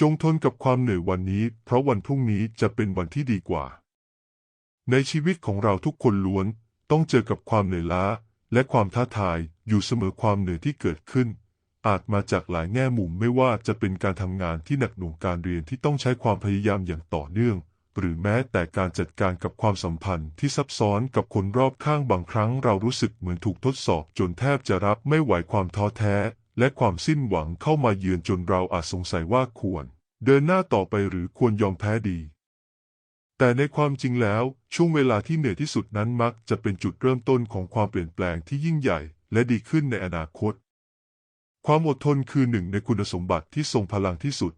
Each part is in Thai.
จงทนกับความเหนื่อยวันนี้ เพราะวันพรุ่งนี้จะเป็นวันที่ดีกว่า ในชีวิตของเราทุกคนล้วน ต้องเจอกับความเหนื่อยล้า และความท้าทายอยู่เสมอความเหนื่อยที่เกิดขึ้น อาจมาจากหลายแง่มุมไม่ว่าจะเป็นการทำงานที่หนักหน่วงการเรียนที่ต้องใช้ความพยายามอย่างต่อเนื่อง หรือแม้แต่การจัดการกับความสัมพันธ์ที่ซับซ้อนกับคนรอบข้างบางครั้ง เรารู้สึกเหมือนถูกทดสอบจนแทบจะรับไม่ไหวความท้อแท้ และความสิ้นหวังเข้ามาเยือนจนเราอาจสงสัยว่าควร เดินหน้าต่อไปหรือควรยอมแพ้ดี แต่ในความจริงแล้วช่วงเวลาที่เหนื่อยที่สุดนั้นมักจะเป็นจุดเริ่มต้นของความเปลี่ยนแปลงที่ยิ่งใหญ่ และดีขึ้นในอนาคต ความอดทนคือหนึ่งในคุณสมบัติที่ทรงพลังที่สุด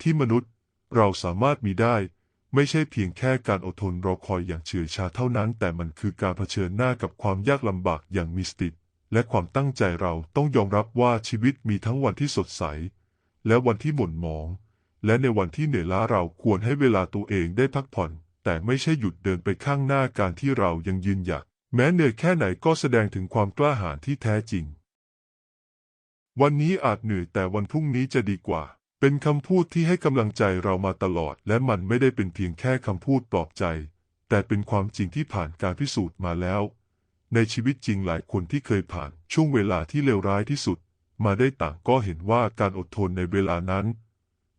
ที่มนุษย์เราสามารถมีได้ ไม่ใช่เพียงแค่การอดทนรอคอยอย่างเฉื่อยชาเท่านั้น แต่มันคือการเผชิญหน้ากับความยากลำบากอย่างมีสติ และความตั้งใจเราต้องยอมรับว่าชีวิตมีทั้งวันที่สดใส และวันที่หม่นหมอง และในวันที่เหนื่อยล้าเราควรให้เวลาตัวเองได้พักผ่อน แต่ไม่ใช่หยุดเดินไปข้างหน้าการที่เรายังยืนหยัด แม้เหนื่อยแค่ไหนก็แสดงถึงความกล้าหาญที่แท้จริง วันนี้อาจเหนื่อยแต่วันพรุ่งนี้จะดีกว่า เป็นคำพูดที่ให้กำลังใจเรามาตลอด และมันไม่ได้เป็นเพียงแค่คำพูดปลอบใจ แต่เป็นความจริงที่ผ่านการพิสูจน์มาแล้ว ในชีวิตจริงหลายคนที่เคยผ่านช่วงเวลาที่เลวร้ายที่สุด มาได้ต่างก็เห็นว่าการอดทนในเวลานั้น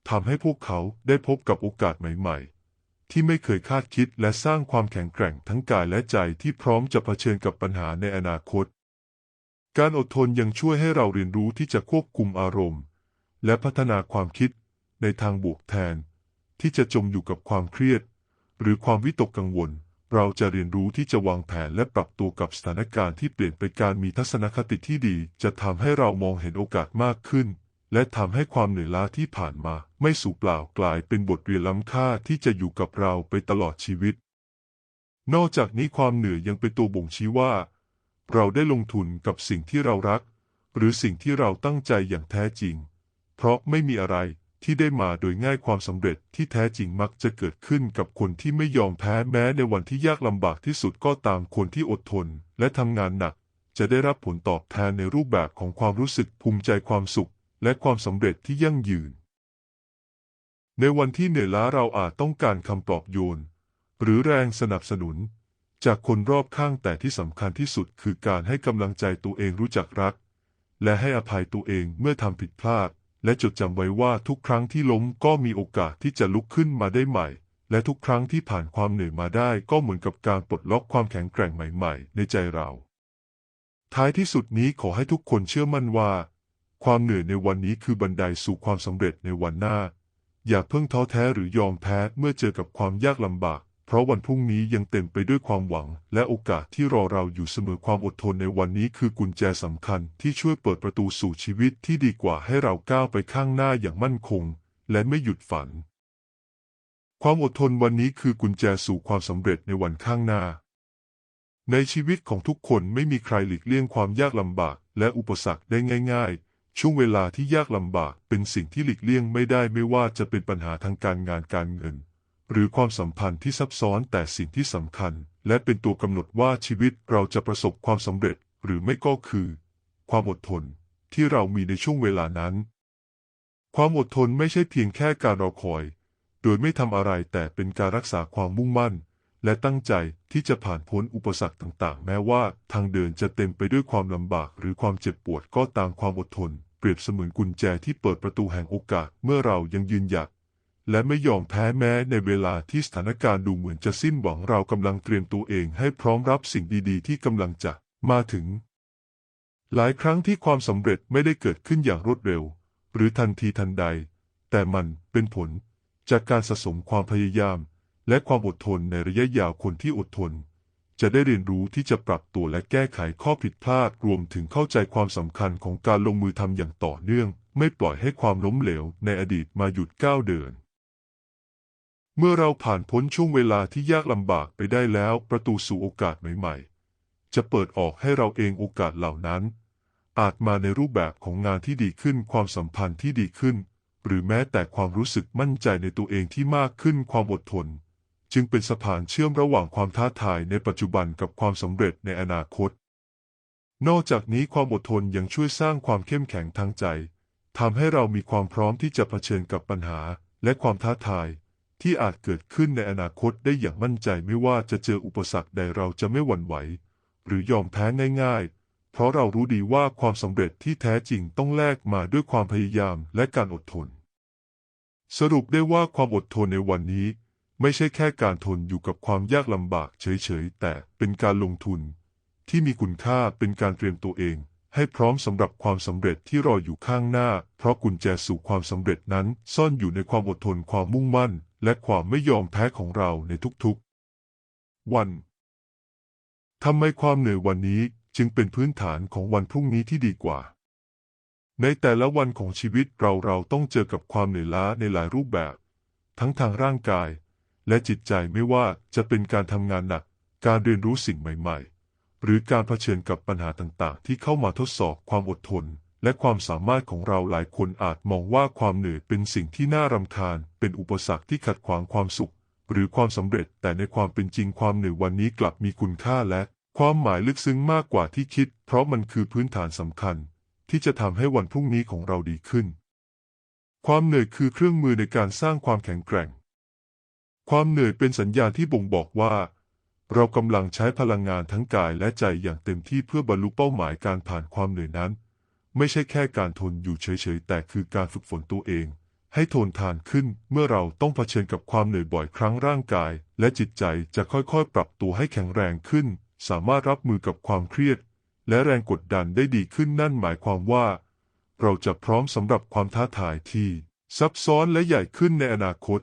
ทำให้พวกเขาได้พบกับโอกาสใหม่ ๆ ที่ไม่เคยคาดคิดและสร้างความแข็งแกร่งทั้งกายและใจที่พร้อมจะเผชิญกับปัญหาในอนาคต การอดทนยังช่วยให้เราเรียนรู้ที่จะควบคุมอารมณ์ และพัฒนาความคิดในทางบวกแทน ที่จะจมอยู่กับความเครียด หรือความวิตกกังวล เราจะเรียนรู้ที่จะวางแผนและปรับตัวกับสถานการณ์ที่เปลี่ยนไปการมีทัศนคติที่ดี จะทำให้เรามองเห็นโอกาสมากขึ้น และทำให้ความเหนื่อยล้าที่ผ่านมา ไม่สูญเปล่ากลายเป็นบทเรียนล้ำค่าที่จะอยู่กับเราไปตลอดชีวิต นอกจากนี้ความเหนื่อยยังเป็นตัวบ่งชี้ว่า เราได้ลงทุนกับสิ่งที่เรารัก หรือสิ่งที่เราตั้งใจอย่างแท้จริง เพราะไม่มีอะไร ที่ได้มาโดยง่ายความสำเร็จที่แท้จริงมักจะเกิดขึ้นกับคนที่ไม่ยอมแพ้แม้ในวันที่ยากลำบากที่สุดก็ตามคนที่อดทน และทำงานหนัก จะได้รับผลตอบแทนในรูปแบบของความรู้สึกภูมิใจความสุข และความสำเร็จที่ยั่งยืน ในวันที่เหนื่อยล้าเราอาจต้องการคำปลอบโยน หรือแรงสนับสนุน จากคนรอบข้างแต่ที่สำคัญที่สุดคือการให้กำลังใจตัวเองรู้จักรัก และให้อภัยตัวเองเมื่อทำผิดพลาด และจดจำไว้ว่าทุกครั้งที่ล้มก็มีโอกาสที่จะลุกขึ้นมาได้ใหม่ และทุกครั้งที่ผ่านความเหนื่อยมาได้ก็เหมือนกับการปลดล็อกความแข็งแกร่งใหม่ ๆ ในใจเรา ท้ายที่สุดนี้ขอให้ทุกคนเชื่อมั่นว่า ความเหนื่อยในวันนี้คือบันไดสู่ความสำเร็จในวันหน้า อย่าเพิ่งท้อแท้หรือยอมแพ้เมื่อเจอกับความยากลำบาก เพราะวันพรุ่งนี้ยังเต็มไปด้วยความหวัง และโอกาสที่รอเราอยู่เสมอความอดทนในวันนี้คือกุญแจสำคัญที่ช่วยเปิดประตูสู่ชีวิตที่ดีกว่าให้เราก้าวไปข้างหน้าอย่างมั่นคง และไม่หยุดฝัน ความอดทนวันนี้คือกุญแจสู่ความสำเร็จในวันข้างหน้า ในชีวิตของทุกคนไม่มีใครหลีกเลี่ยงความยากลำบาก และอุปสรรคได้ง่าย ๆช่วงเวลาที่ยากลำบากเป็นสิ่งที่หลีกเลี่ยงไม่ได้ไม่ว่าจะเป็นปัญหาทางการงานการเงิน หรือความสัมพันธ์ที่ซับซ้อนแต่สิ่งที่สำคัญ และเป็นตัวกำหนดว่าชีวิตเราจะประสบความสำเร็จหรือไม่ก็คือ ความอดทนที่เรามีในช่วงเวลานั้น ความอดทนไม่ใช่เพียงแค่การรอคอย โดยไม่ทำอะไรแต่เป็นการรักษาความมุ่งมั่น และตั้งใจที่จะผ่านพ้นอุปสรรคต่างๆ แม้ว่าทางเดินจะเต็มไปด้วยความลำบาก หรือความเจ็บปวดก็ตามความอดทน เปรียบเสมือนกุญแจที่เปิดประตูแห่งโอกาสเมื่อเรายังยืนหยัด และไม่ยอมแพ้แม้ในเวลาที่สถานการณ์ดูเหมือนจะสิ้นหวังเรากำลังเตรียมตัวเองให้พร้อมรับสิ่งดีๆ ที่กำลังจะมาถึง หลายครั้งที่ความสำเร็จไม่ได้เกิดขึ้นอย่างรวดเร็ว หรือทันทีทันใด แต่มันเป็นผลจากการสะสมความพยายาม และความอดทนในระยะยาวคนที่อดทน จะได้เรียนรู้ที่จะปรับตัวและแก้ไขข้อผิดพลาดรวมถึงเข้าใจความสำคัญของการลงมือทำอย่างต่อเนื่อง ไม่ปล่อยให้ความล้มเหลวในอดีตมาหยุดก้าวเดิน เมื่อเราผ่านพ้นช่วงเวลาที่ยากลำบากไปได้แล้ว ประตูสู่โอกาสใหม่ๆ จะเปิดออกให้เราเองโอกาสเหล่านั้น อาจมาในรูปแบบของงานที่ดีขึ้นความสัมพันธ์ที่ดีขึ้น หรือแม้แต่ความรู้สึกมั่นใจในตัวเองที่มากขึ้นความอดทน จึงเป็นสะพานเชื่อมระหว่างความท้าทายในปัจจุบันกับความสำเร็จในอนาคต นอกจากนี้ความอดทนยังช่วยสร้างความเข้มแข็งทางใจทำให้เรามีความพร้อมที่จะเผชิญกับปัญหาและความท้าทาย ที่อาจเกิดขึ้นในอนาคตได้อย่างมั่นใจไม่ว่าจะเจออุปสรรคใดเราจะไม่หวั่นไหว หรือยอมแพ้ง่ายๆ เพราะเรารู้ดีว่าความสำเร็จที่แท้จริงต้องแลกมาด้วยความพยายามและการอดทน สรุปได้ว่าความอดทนในวันนี้ ไม่ใช่แค่การทนอยู่กับความยากลำบากเฉยๆ แต่เป็นการลงทุน ที่มีคุณค่าเป็นการเตรียมตัวเอง ให้พร้อมสำหรับความสำเร็จที่รออยู่ข้างหน้า เพราะกุญแจสู่ความสำเร็จนั้นซ่อนอยู่ในความอดทนความมุ่งมั่น และความไม่ยอมแพ้ของเราในทุกๆ วันทำไมความเหนื่อยวันนี้จึงเป็นพื้นฐานของวันพรุ่งนี้ที่ดีกว่า ในแต่ละวันของชีวิตเราเราต้องเจอกับความเหนื่อยล้าในหลายรูปแบบ ทั้งทางร่างกาย และจิตใจไม่ว่าจะเป็นการทำงานหนัก การเรียนรู้สิ่งใหม่ ๆ หรือการเผชิญกับปัญหาต่างๆ ที่เข้ามาทดสอบความอดทน และความสามารถของเราหลายคนอาจมองว่าความเหนื่อยเป็นสิ่งที่น่ารำคาญ เป็นอุปสรรคที่ขัดขวางความสุข หรือความสำเร็จ แต่ในความเป็นจริงความเหนื่อยวันนี้กลับมีคุณค่าและ ความหมายลึกซึ้งมากกว่าที่คิด เพราะมันคือพื้นฐานสำคัญ ที่จะทำให้วันพรุ่งนี้ของเราดีขึ้น ความเหนื่อยคือเครื่องมือในการสร้างความแข็งแกร่ง ความเหนื่อยเป็นสัญญาณที่บ่งบอกว่าเรากำลังใช้พลังงานทั้งกายและใจอย่างเต็มที่เพื่อบรรลุเป้าหมายการผ่านความเหนื่อยนั้น ไม่ใช่แค่การทนอยู่เฉยๆ แต่คือการฝึกฝนตัวเอง ให้ทนทานขึ้นเมื่อเราต้องเผชิญกับความเหนื่อยบ่อยครั้งร่างกาย และจิตใจจะค่อยๆ ปรับตัวให้แข็งแรงขึ้น สามารถรับมือกับความเครียด และแรงกดดันได้ดีขึ้นนั่นหมายความว่า เราจะพร้อมสำหรับความท้าทายที่ซับซ้อนและใหญ่ขึ้นในอนาคต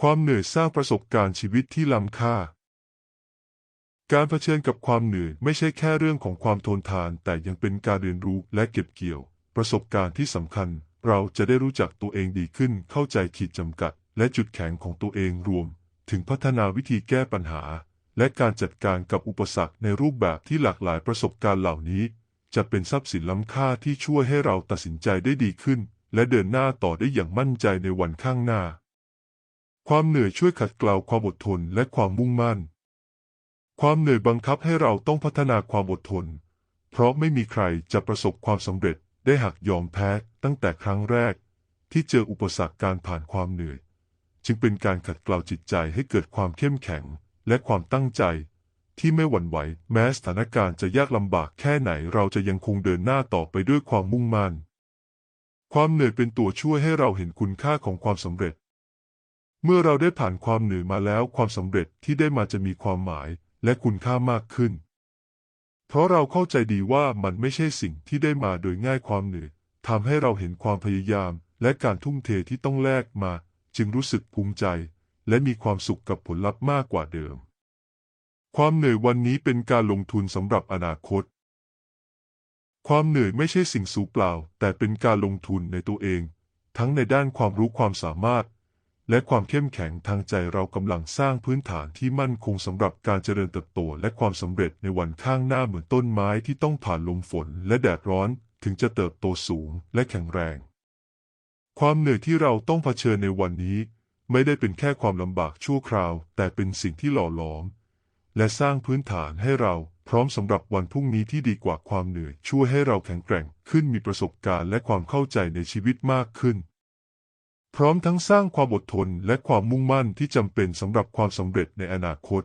ความเหนื่อยสร้างประสบการณ์ชีวิตที่ล้ำค่า การเผชิญกับความเหนื่อยไม่ใช่แค่เรื่องของความทนทาน แต่ยังเป็นการเรียนรู้และเก็บเกี่ยว ประสบการณ์ที่สำคัญ เราจะได้รู้จักตัวเองดีขึ้น เข้าใจขีดจำกัด และจุดแข็งของตัวเองรวม ถึงพัฒนาวิธีแก้ปัญหา และการจัดการกับอุปสรรคในรูปแบบที่หลากหลายประสบการณ์เหล่านี้ จะเป็นทรัพย์สินล้ำค่าที่ช่วยให้เราตัดสินใจได้ดีขึ้น และเดินหน้าต่อได้อย่างมั่นใจในวันข้างหน้า ความเหนื่อยช่วยขัดเกลาความอดทนและความมุ่งมั่น ความเหนื่อยบังคับให้เราต้องพัฒนาความอดทน เพราะไม่มีใครจะประสบความสำเร็จได้หากยอมแพ้ตั้งแต่ครั้งแรก ที่เจออุปสรรคการผ่านความเหนื่อย จึงเป็นการขัดเกลาจิตใจให้เกิดความเข้มแข็งและความตั้งใจ ที่ไม่หวั่นไหวแม้สถานการณ์จะยากลำบากแค่ไหนเราจะยังคงเดินหน้าต่อไปด้วยความมุ่งมั่นความเหนื่อยเป็นตัวช่วยให้เราเห็นคุณค่าของความสำเร็จ เมื่อเราได้ผ่านความเหนื่อยมาแล้วความสำเร็จที่ได้มาจะมีความหมาย และคุณค่ามากขึ้น เพราะเราเข้าใจดีว่ามันไม่ใช่สิ่งที่ได้มาโดยง่ายความเหนื่อยทำให้เราเห็นความพยายามและการทุ่มเทที่ต้องแลกมา จึงรู้สึกภูมิใจ และมีความสุขกับผลลัพธ์มากกว่าเดิม ความเหนื่อยวันนี้เป็นการลงทุนสำหรับอนาคต ความเหนื่อยไม่ใช่สิ่งสูญเปล่า แต่เป็นการลงทุนในตัวเอง ทั้งในด้านความรู้ความสามารถ และความเข้มแข็งทางใจเรากำลังสร้างพื้นฐานที่มั่นคงสำหรับการเจริญเติบโตและความสำเร็จในวันข้างหน้าเหมือนต้นไม้ที่ต้องผ่านลมฝนและแดดร้อนถึงจะเติบโตสูงและแข็งแรง ความเหนื่อยที่เราต้องเผชิญในวันนี้ ไม่ได้เป็นแค่ความลำบากชั่วคราว แต่เป็นสิ่งที่หล่อหลอม และสร้างพื้นฐานให้เราพร้อมสำหรับวันพรุ่งนี้ที่ดีกว่าความเหนื่อย ช่วยให้เราแข็งแกร่งขึ้นมีประสบการณ์และความเข้าใจในชีวิตมากขึ้น พร้อมทั้งสร้างความอดทนและความมุ่งมั่นที่จำเป็นสำหรับความสำเร็จในอนาคต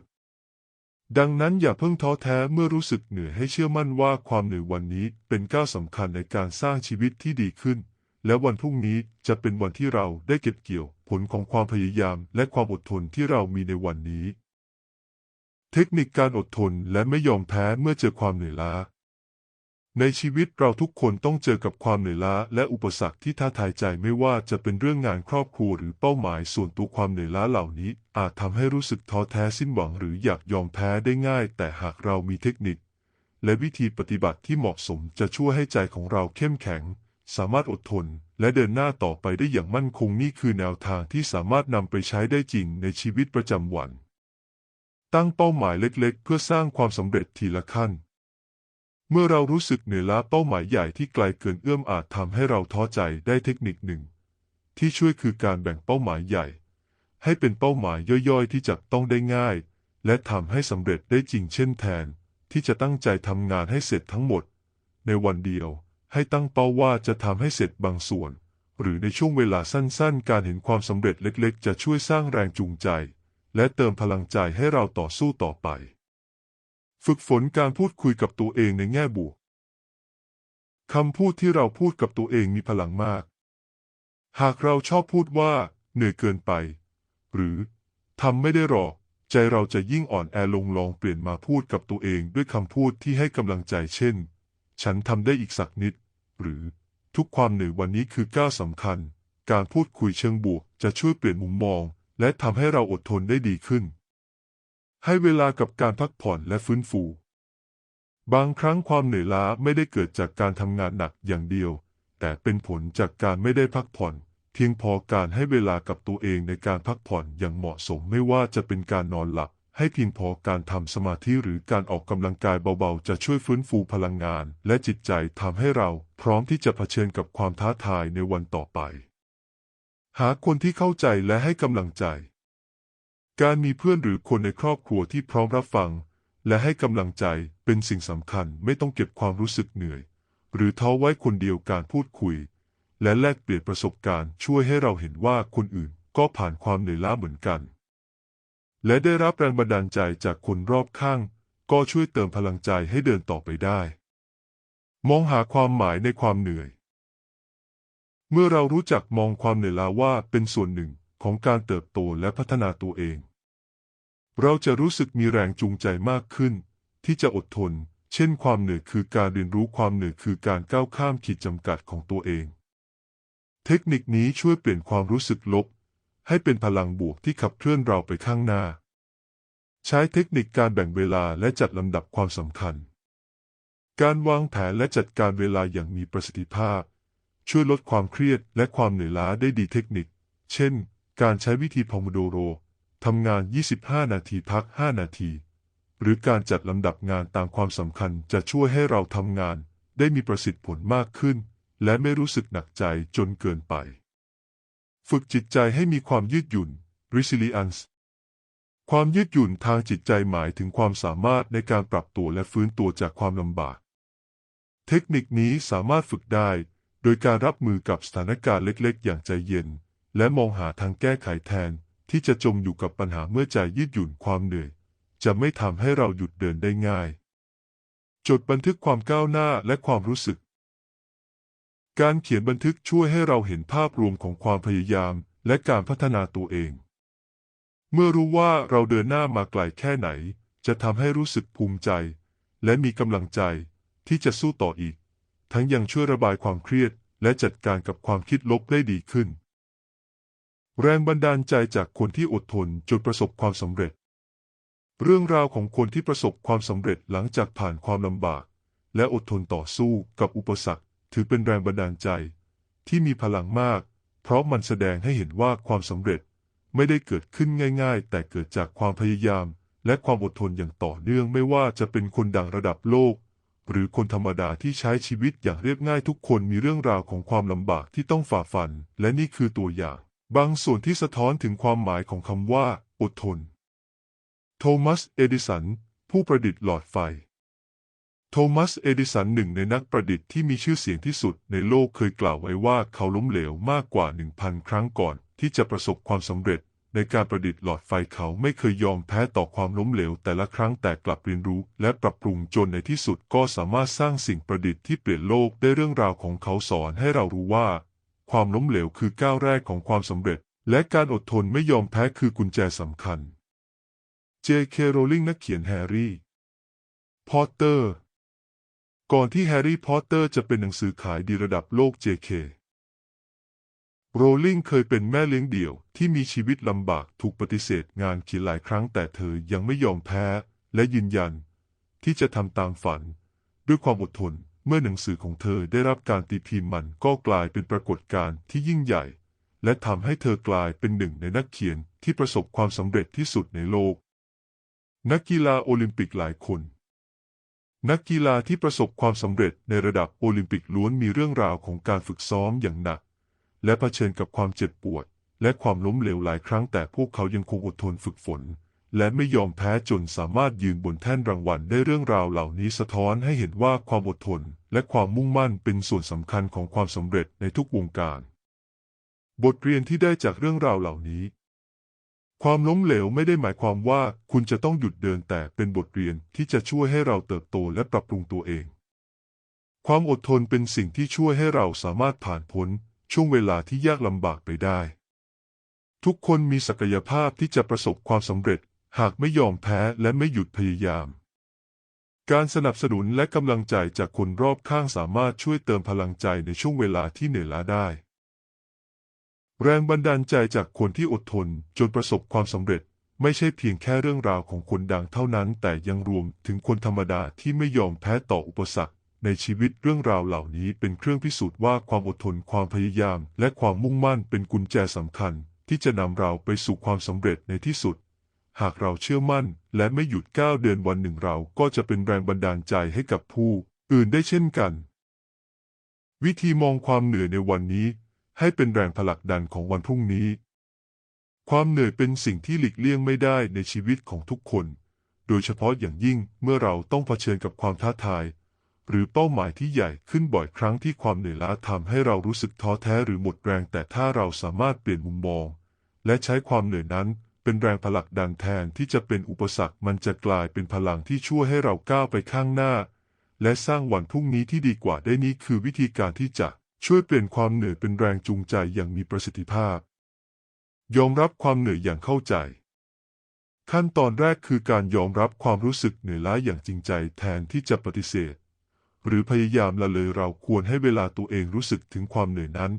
ดังนั้นอย่าเพิ่งท้อแท้เมื่อรู้สึกเหนื่อยให้เชื่อมั่นว่าความเหนื่อยวันนี้เป็นก้าวสำคัญในการสร้างชีวิตที่ดีขึ้น และวันพรุ่งนี้จะเป็นวันที่เราได้เก็บเกี่ยวผลของความพยายามและความอดทนที่เรามีในวันนี้ เทคนิคการอดทนและไม่ยอมแพ้เมื่อเจอความเหนื่อยล้า ในชีวิตเราทุกคนต้องเจอกับความเหนื่อยล้าและอุปสรรคที่ท้าทายใจไม่ว่าจะเป็นเรื่องงานครอบครัวหรือเป้าหมายส่วนตัวความเหนื่อยล้าเหล่านี้ อาจทำให้รู้สึกท้อแท้สิ้นหวังหรืออยากยอมแพ้ได้ง่าย แต่หากเรามีเทคนิค และวิธีปฏิบัติที่เหมาะสมจะช่วยให้ใจของเราเข้มแข็ง สามารถอดทน และเดินหน้าต่อไปได้อย่างมั่นคงนี่คือแนวทางที่สามารถนำไปใช้ได้จริงในชีวิตประจำวัน ตั้งเป้าหมายเล็ก ๆ เพื่อสร้างความสำเร็จทีละขั้น เมื่อเรารู้สึกเหนื่อยล้าเป้าหมายใหญ่ที่ไกลเกินเอื้อมอาจทำให้เราท้อใจได้เทคนิคหนึ่ง ที่ช่วยคือการแบ่งเป้าหมายใหญ่ ให้เป็นเป้าหมายย่อยๆ ที่จับต้องได้ง่าย และทำให้สำเร็จได้จริงเช่นแทน ที่จะตั้งใจทำงานให้เสร็จทั้งหมด ในวันเดียวให้ตั้งเป้าว่าจะทำให้เสร็จบางส่วน หรือในช่วงเวลาสั้นๆ การเห็นความสำเร็จเล็กๆ จะช่วยสร้างแรงจูงใจ และเติมพลังใจให้เราต่อสู้ต่อไป ฝึกฝนการพูดคุยกับตัวเองในแง่บวก คำพูดที่เราพูดกับตัวเองมีพลังมาก หากเราชอบพูดว่า เหนื่อยเกินไป หรือทำไม่ได้หรอก ใจเราจะยิ่งอ่อนแอลงลองเปลี่ยนมาพูดกับตัวเองด้วยคำพูดที่ให้กำลังใจเช่น ฉันทำได้อีกสักนิด หรือทุกความเหนื่อยวันนี้คือก้าวสำคัญ การพูดคุยเชิงบวกจะช่วยเปลี่ยนมุมมอง และทำให้เราอดทนได้ดีขึ้น ให้เวลากับการพักผ่อนและฟื้นฟู บางครั้งความเหนื่อยล้าไม่ได้เกิดจากการทำงานหนักอย่างเดียว แต่เป็นผลจากการไม่ได้พักผ่อน เพียงพอการให้เวลากับตัวเองในการพักผ่อนอย่างเหมาะสมไม่ว่าจะเป็นการนอนหลับ ให้เพียงพอการทำสมาธิหรือการออกกำลังกายเบาๆ จะช่วยฟื้นฟูพลังงาน และจิตใจทำให้เราพร้อมที่จะเผชิญกับความท้าทายในวันต่อไป หาคนที่เข้าใจและให้กำลังใจ การมีเพื่อนหรือคนในครอบครัวที่พร้อมรับฟัง และให้กำลังใจเป็นสิ่งสำคัญไม่ต้องเก็บความรู้สึกเหนื่อย หรือท้อไว้คนเดียวการพูดคุย และแลกเปลี่ยนประสบการณ์ช่วยให้เราเห็นว่าคนอื่นก็ผ่านความเหนื่อยล้าเหมือนกัน และได้รับแรงบันดาลใจจากคนรอบข้าง ก็ช่วยเติมพลังใจให้เดินต่อไปได้ มองหาความหมายในความเหนื่อย เมื่อเรารู้จักมองความเหนื่อยล้าว่าเป็นส่วนหนึ่ง ของการเติบโตและพัฒนาตัวเอง เราจะรู้สึกมีแรงจูงใจมากขึ้น ที่จะอดทน เช่นความเหนื่อยคือการเรียนรู้ความเหนื่อยคือการก้าวข้ามขีดจำกัดของตัวเอง เทคนิคนี้ช่วยเปลี่ยนความรู้สึกลบ ให้เป็นพลังบวกที่ขับเคลื่อนเราไปข้างหน้า ใช้เทคนิคการแบ่งเวลาและจัดลำดับความสำคัญ การวางแผนและจัดการเวลาอย่างมีประสิทธิภาพ ช่วยลดความเครียดและความเหนื่อยล้าได้ดีเทคนิค เช่น การใช้วิธีพอมโดโรทำงาน 25 นาทีพัก 5 นาที หรือการจัดลำดับงานตามความสำคัญจะช่วยให้เราทำงานได้มีประสิทธิผลมากขึ้น และไม่รู้สึกหนักใจจนเกินไป ฝึกจิตใจให้มีความยืดหยุ่น resilience ความยืดหยุ่นทางจิตใจหมายถึงความสามารถในการปรับตัวและฟื้นตัวจากความลำบาก เทคนิคนี้สามารถฝึกได้ โดยการรับมือกับสถานการณ์เล็ก ๆ อย่างใจเย็น และมองหาทางแก้ไขแทนที่จะจมอยู่กับปัญหาเมื่อใจยืดหยุ่นความเหนื่อย จะไม่ทำให้เราหยุดเดินได้ง่าย จดบันทึกความก้าวหน้าและความรู้สึก การเขียนบันทึกช่วยให้เราเห็นภาพรวมของความพยายามและการพัฒนาตัวเอง เมื่อรู้ว่าเราเดินหน้ามาไกลแค่ไหน จะทำให้รู้สึกภูมิใจ และมีกำลังใจที่จะสู้ต่ออีก ทั้งยังช่วยระบายความเครียดและจัดการกับความคิดลบได้ดีขึ้น แรงบันดาลใจจากคนที่อดทนจนประสบความสำเร็จ เรื่องราวของคนที่ประสบความสำเร็จหลังจากผ่านความลำบาก และอดทนต่อสู้กับอุปสรรค ถือเป็นแรงบันดาลใจ ที่มีพลังมาก เพราะมันแสดงให้เห็นว่าความสำเร็จไม่ได้เกิดขึ้นง่าย ๆ แต่เกิดจากความพยายาม และความอดทนอย่างต่อเนื่องไม่ว่าจะเป็นคนดังระดับโลก หรือคนธรรมดาที่ใช้ชีวิตอย่างเรียบง่ายทุกคนมีเรื่องราวของความลำบากที่ต้องฝ่าฟัน และนี่คือตัวอย่าง บางส่วนที่สะท้อนถึงความหมายของคำว่า อดทน โทมัส เอดิสัน ผู้ประดิษฐ์หลอดไฟ โทมัส เอดิสันหนึ่งในนักประดิษฐ์ที่มีชื่อเสียงที่สุดในโลกเคยกล่าวไว้ว่าเขาล้มเหลวมากกว่า 1,000 ครั้งก่อน ที่จะประสบความสำเร็จ ในการประดิษฐ์หลอดไฟเขาไม่เคยยอมแพ้ต่อความล้มเหลว แต่ละครั้งแต่กลับเรียนรู้ และปรับปรุงจนในที่สุดก็สามารถสร้างสิ่งประดิษฐ์ที่เปลี่ยนโลกได้เรื่องราวของเขาสอนให้เรารู้ว่า ความล้มเหลวคือก้าวแรกของความสำเร็จ และการอดทนไม่ยอมแพ้คือกุญแจสำคัญ J.K. Rowling นักเขียนแฮร์รี่ พอตเตอร์ ก่อนที่แฮร์รี่พอตเตอร์จะเป็นหนังสือขายดีระดับโลก J.K. โรลลิงเคยเป็นแม่เลี้ยงเดี่ยวที่มีชีวิตลำบากถูกปฏิเสธงานเขียนหลายครั้งแต่เธอยังไม่ยอมแพ้ และยืนยัน ที่จะทำตามฝัน ด้วยความอดทน เมื่อหนังสือของเธอได้รับการตีพิมพ์มันก็กลายเป็นปรากฏการณ์ที่ยิ่งใหญ่ และทำให้เธอกลายเป็นหนึ่งในนักเขียนที่ประสบความสำเร็จที่สุดในโลก นักกีฬาโอลิมปิกหลายคน นักกีฬาที่ประสบความสำเร็จในระดับโอลิมปิกล้วนมีเรื่องราวของการฝึกซ้อมอย่างหนัก และเผชิญกับความเจ็บปวด และความล้มเหลวหลายครั้งแต่พวกเขายังคงอดทนฝึกฝน และไม่ยอมแพ้จนสามารถยืนบนแท่นรางวัลได้เรื่องราวเหล่านี้สะท้อนให้เห็นว่าความอดทน และความมุ่งมั่นเป็นส่วนสำคัญของความสำเร็จในทุกวงการ บทเรียนที่ได้จากเรื่องราวเหล่านี้ ความล้มเหลวไม่ได้หมายความว่าคุณจะต้องหยุดเดินแต่เป็นบทเรียนที่จะช่วยให้เราเติบโตและปรับปรุงตัวเอง ความอดทนเป็นสิ่งที่ช่วยให้เราสามารถผ่านพ้นช่วงเวลาที่ยากลำบากไปได้ ทุกคนมีศักยภาพที่จะประสบความสำเร็จ หากไม่ยอมแพ้และไม่หยุดพยายาม การสนับสนุนและกำลังใจจากคนรอบข้างสามารถช่วยเติมพลังใจในช่วงเวลาที่เหนื่อยล้าได้ แรงบันดาลใจจากคนที่อดทนจนประสบความสำเร็จไม่ใช่เพียงแค่เรื่องราวของคนดังเท่านั้น แต่ยังรวมถึงคนธรรมดาที่ไม่ยอมแพ้ต่ออุปสรรค ในชีวิตเรื่องราวเหล่านี้เป็นเครื่องพิสูจน์ว่าความอดทนความพยายาม และความมุ่งมั่นเป็นกุญแจสำคัญ ที่จะนำเราไปสู่ความสำเร็จในที่สุด หากเราเชื่อมั่น และไม่หยุดก้าวเดินวันหนึ่งเราก็จะเป็นแรงบันดาลใจให้กับผู้อื่นได้เช่นกัน วิธีมองความเหนื่อยในวันนี้ ให้เป็นแรงผลักดันของวันพรุ่งนี้ ความเหนื่อยเป็นสิ่งที่หลีกเลี่ยงไม่ได้ในชีวิตของทุกคน โดยเฉพาะอย่างยิ่งเมื่อเราต้องเผชิญกับความท้าทาย หรือเป้าหมายที่ใหญ่ขึ้นบ่อยครั้งที่ความเหนื่อยล้าทำให้เรารู้สึกท้อแท้หรือหมดแรง แต่ถ้าเราสามารถเปลี่ยนมุมมอง และใช้ความเหนื่อยนั้น เป็นแรงผลักดันแทนที่จะเป็นอุปสรรคมันจะกลายเป็นพลังที่ช่วยให้เราก้าวไปข้างหน้า และสร้างวันพรุ่งนี้ที่ดีกว่าได้นี้คือวิธีการที่จะช่วยเปลี่ยนความเหนื่อยเป็นแรงจูงใจอย่างมีประสิทธิภาพ ยอมรับความเหนื่อยอย่างเข้าใจ ขั้นตอนแรกคือการยอมรับความรู้สึกเหนื่อยล้าอย่างจริงใจแทนที่จะปฏิเสธ หรือพยายามละเลยเราควรให้เวลาตัวเองรู้สึกถึงความเหนื่อยนั้น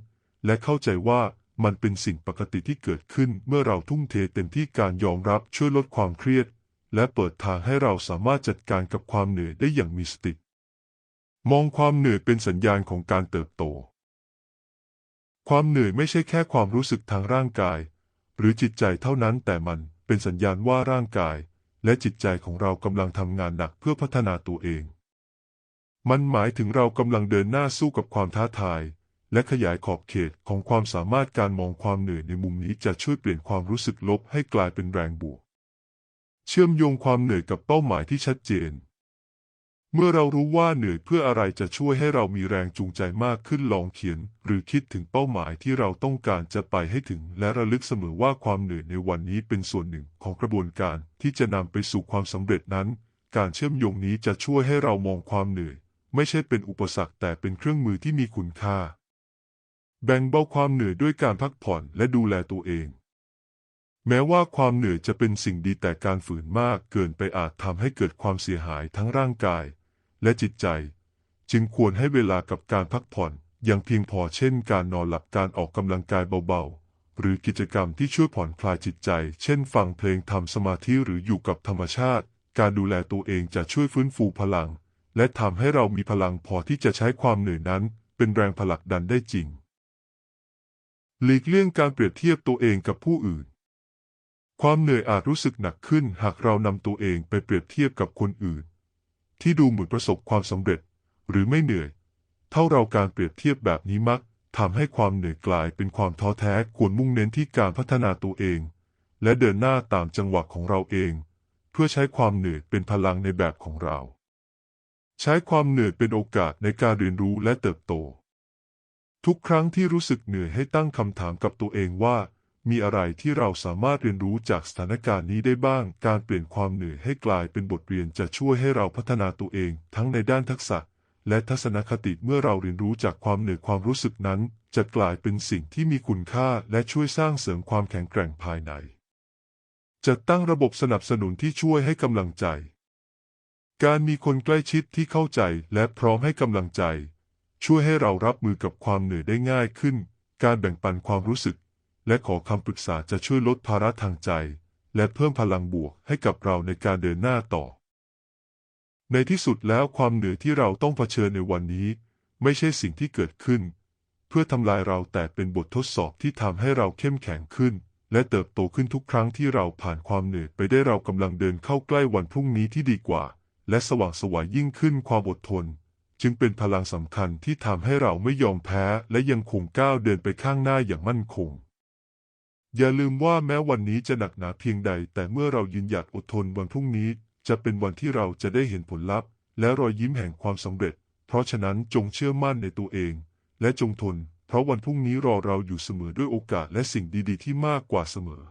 และเข้าใจว่า มันเป็นสิ่งปกติที่เกิดขึ้นเมื่อเราทุ่มเทเต็มที่การยอมรับช่วยลดความเครียด และเปิดทางให้เราสามารถจัดการกับความเหนื่อยได้อย่างมีสติ มองความเหนื่อยเป็นสัญญาณของการเติบโต ความเหนื่อยไม่ใช่แค่ความรู้สึกทางร่างกาย หรือจิตใจเท่านั้นแต่มันเป็นสัญญาณว่าร่างกาย และจิตใจของเรากำลังทำงานหนักเพื่อพัฒนาตัวเอง มันหมายถึงเรากำลังเดินหน้าสู้กับความท้าทาย และขยายขอบเขตของความสามารถการมองความเหนื่อยในมุมนี้จะช่วยเปลี่ยนความรู้สึกลบให้กลายเป็นแรงบวก เชื่อมโยงความเหนื่อยกับเป้าหมายที่ชัดเจน เมื่อเรารู้ว่าเหนื่อยเพื่ออะไรจะช่วยให้เรามีแรงจูงใจมากขึ้นลองเขียน หรือคิดถึงเป้าหมายที่เราต้องการจะไปให้ถึง และระลึกเสมอว่าความเหนื่อยในวันนี้เป็นส่วนหนึ่งของกระบวนการที่จะนำไปสู่ความสำเร็จนั้น การเชื่อมโยงนี้จะช่วยให้เรามองความเหนื่อย ไม่ใช่เป็นอุปสรรคแต่เป็นเครื่องมือที่มีคุณค่า แบ่งเบาความเหนื่อยด้วยการพักผ่อนและดูแลตัวเอง แม้ว่าความเหนื่อยจะเป็นสิ่งดีแต่การฝืนมากเกินไปอาจทำให้เกิดความเสียหายทั้งร่างกาย และจิตใจ จึงควรให้เวลากับการพักผ่อนอย่างเพียงพอเช่น การนอนหลับการออกกำลังกายเบาๆ หรือกิจกรรมที่ช่วยผ่อนคลายจิตใจ เช่น ฟังเพลงทำสมาธิหรืออยู่กับธรรมชาติ การดูแลตัวเองจะช่วยฟื้นฟูพลัง และทำให้เรามีพลังพอที่จะใช้ความเหนื่อยนั้น เป็นแรงผลักดันได้จริง หลีกเลี่ยงการเปรียบเทียบตัวเองกับผู้อื่น ความเหนื่อยอาจรู้สึกหนักขึ้นหากเรานำตัวเองไปเปรียบเทียบกับคนอื่น ที่ดูเหมือนประสบความสำเร็จ หรือไม่เหนื่อย เท่าเราการเปรียบเทียบแบบนี้มักทำให้ความเหนื่อยกลายเป็นความท้อแท้ควรมุ่งเน้นที่การพัฒนาตัวเอง และเดินหน้าตามจังหวะของเราเอง เพื่อใช้ความเหนื่อยเป็นพลังในแบบของเรา ใช้ความเหนื่อยเป็นโอกาสในการเรียนรู้และเติบโต ทุกครั้งที่รู้สึกเหนื่อยให้ตั้งคำถามกับตัวเองว่า มีอะไรที่เราสามารถเรียนรู้จากสถานการณ์นี้ได้บ้าง การเปลี่ยนความเหนื่อยให้กลายเป็นบทเรียนจะช่วยให้เราพัฒนาตัวเอง ทั้งในด้านทักษะ และทัศนคติเมื่อเราเรียนรู้จากความเหนื่อยความรู้สึกนั้น จะกลายเป็นสิ่งที่มีคุณค่าและช่วยสร้างเสริมความแข็งแกร่งภายในจะตั้งระบบสนับสนุนที่ช่วยให้กำลังใจ การมีคนใกล้ชิดที่เข้าใจและพร้อมให้กำลังใจ ช่วยให้เรารับมือกับความเหนื่อยได้ง่ายขึ้น การแบ่งปันความรู้สึก และขอคำปรึกษาจะช่วยลดภาระทางใจ และเพิ่มพลังบวกให้กับเราในการเดินหน้าต่อ ในที่สุดแล้วความเหนื่อยที่เราต้องเผชิญในวันนี้ ไม่ใช่สิ่งที่เกิดขึ้น เพื่อทำลายเราแต่เป็นบททดสอบที่ทำให้เราเข้มแข็งขึ้น และเติบโตขึ้นทุกครั้งที่เราผ่านความเหนื่อยไปได้เรากำลังเดินเข้าใกล้วันพรุ่งนี้ที่ดีกว่า และสว่างสวยยิ่งขึ้นความอดทน จึงเป็นพลังสำคัญที่ทำให้เราไม่ยอมแพ้และยังคงก้าวเดินไปข้างหน้าอย่างมั่นคง อย่าลืมว่าแม้วันนี้จะหนักหนาเพียงใด แต่เมื่อเรายืนหยัดอดทนวันพรุ่งนี้ จะเป็นวันที่เราจะได้เห็นผลลัพธ์ และรอยยิ้มแห่งความสำเร็จ เพราะฉะนั้นจงเชื่อมั่นในตัวเอง และจงทน เพราะวันพรุ่งนี้รอเราอยู่เสมอด้วยโอกาสและสิ่งดีๆ ที่มากกว่าเสมอ